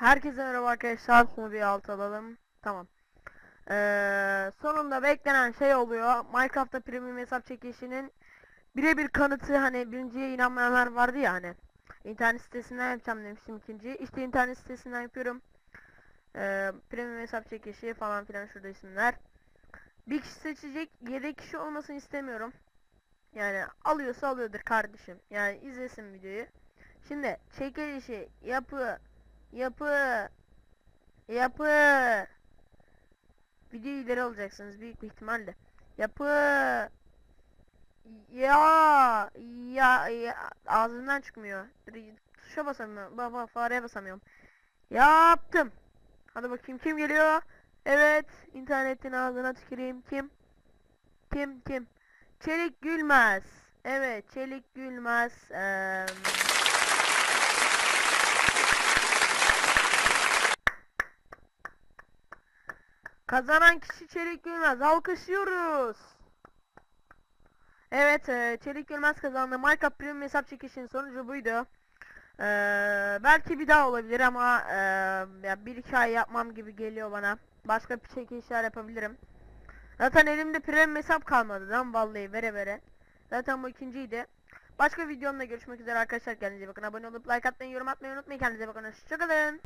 Herkese merhaba arkadaşlar. Şunu bir alt alalım. Tamam. Ee, sonunda beklenen şey oluyor. Minecraft'ta premium hesap çekişinin birebir kanıtı hani birinciye inanmayanlar vardı ya hani. İnternet sitesinden yapacağım demiştim ikinciyi. İşte internet sitesinden yapıyorum. Ee, premium hesap çekişi falan filan şurada isimler. Bir kişi seçecek. Yedek kişi olmasını istemiyorum. Yani alıyorsa alıyordur kardeşim. Yani izlesin videoyu. Şimdi çekilişi yapı yapı yapı video ileri alacaksınız büyük bir ihtimalle. Yapı ya ya, ya ağzımdan çıkmıyor. Tuşa basamıyorum. Baba fareye basamıyorum. Yaptım. Hadi bakayım kim geliyor? Evet, internetin ağzına tüküreyim. Kim? Kim kim? Çelik Gülmez. Evet, Çelik Gülmez. Eee Kazanan kişi Çelik Gülmez. Alkışlıyoruz. Evet, e, Çelik Gülmez kazandı. Minecraft Premium hesap çekişinin sonucu buydu. Ee, belki bir daha olabilir ama e, ya bir iki ay yapmam gibi geliyor bana. Başka bir çekilişler yapabilirim. Zaten elimde premium hesap kalmadı lan vallahi vere vere. Zaten bu ikinciydi. Başka videomda görüşmek üzere arkadaşlar. Kendinize bakın. Abone olup like atmayı, yorum atmayı unutmayın. Kendinize bakın. Hoşçakalın.